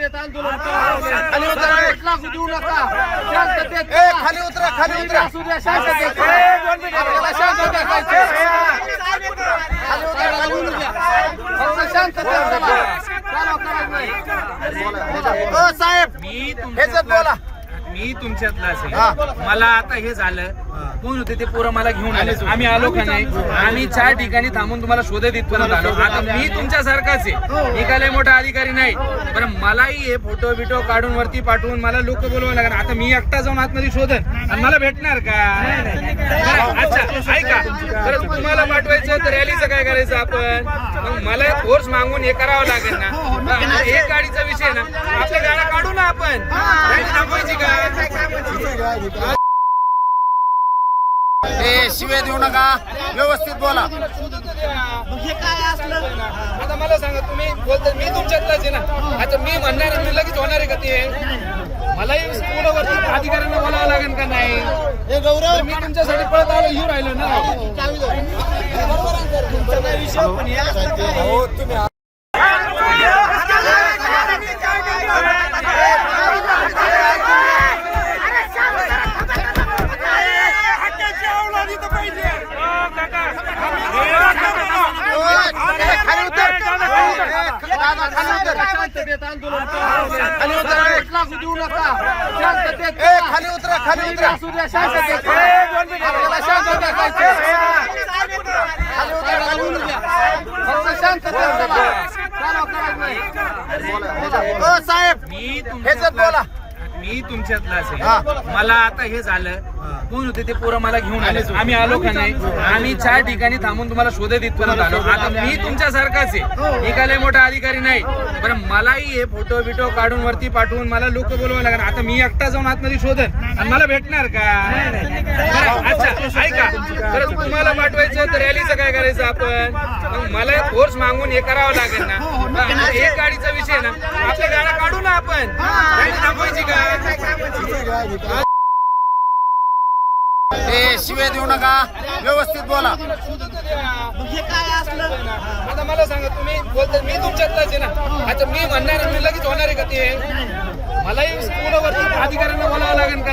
खाली उतर खाली उतरा खाली उतरा आपल्याला. खाली उतरा, शांतता चला. ओ साहेब मी ह्याच्यात बोला मी तुमच्यातलाच हा. आहे मला आता हे झालं. कोण होते ते पोरं मला घेऊन आले. आम्ही आलो का नाही? आम्ही चार ठिकाणी थांबून तुम्हाला शोधत इथपर्यंत आलो. आता मी तुमच्यासारखाच आहे. मी काय लय मोठा अधिकारी नाही. पण मलाही हे फोटो बिटो काढून वरती पाठवून मला लोक बोलवावं लागणार. आता मी एकटा जाऊन आतमध्ये शोधन. आणि मला भेटणार का? अच्छा ऐका. तुम्हाला पाठवायचं तर रॅलीचं काय करायचं आपण? मला फोर्स मागून हे करावं लागेल ना? मग एक गाडीचा विषय ना. आपल्या गाड्या काढू ना आपण. का? ए शिवे देऊ नका. व्यवस्थित बोला. आता मला सांगा तुम्ही बोलता मी तुमच्यातलाच आहे ना. आता मी म्हणणार आहे, मी लगेच होणार आहे का ते? मलाही पुढं अधिकाऱ्यांना बोलावं लागेल का नाही? तर मी तुमच्यासाठी पळत आलो येऊ राहिलो ना. उतर खाली उतर. खाली उतरा ए खाली उतरा खाली उतरा आपल्याला शांतता पाहिजे. खाली उतरा, खाली उतरा. फक्त शांतता चला. ओ साहेब मी बोला. हा. आहे. मला आता हे झालं. कोण होते ते पोरं मला घेऊन आले. आम्ही आलो का नाही? आम्ही चार ठिकाणी थांबून तुम्हाला शोधत इथपर्यंत आलो आता मी तुमच्यासारखाच आहे. मी काय लय मोठा अधिकारी नाही. पण मलाही हे फोटो बिटो काढून वरती पाठवून मला लोक बोलवावं लागणार आता मी एकटा जाऊन आतमध्ये शोधन. आणि मला भेटणार का? अच्छा ऐका. रॅलीचं काय करायचं आपण? मग मला फोर्स मागून हे करावं लागेल ना. मग एक गाडीचा विषय ना. आपल्या गाड्या काढू ना आपण. थांबवायची का? ए शिवे देऊ नका. व्यवस्थित बोला. आता मला सांगा तुम्ही बोलता मी तुमच्यातलाच आहे ना. आता मी म्हणणार आहे, मी लगेच होणार आहे का ते? मलाही वरती अधिकाऱ्यांना बोलावं लागेल का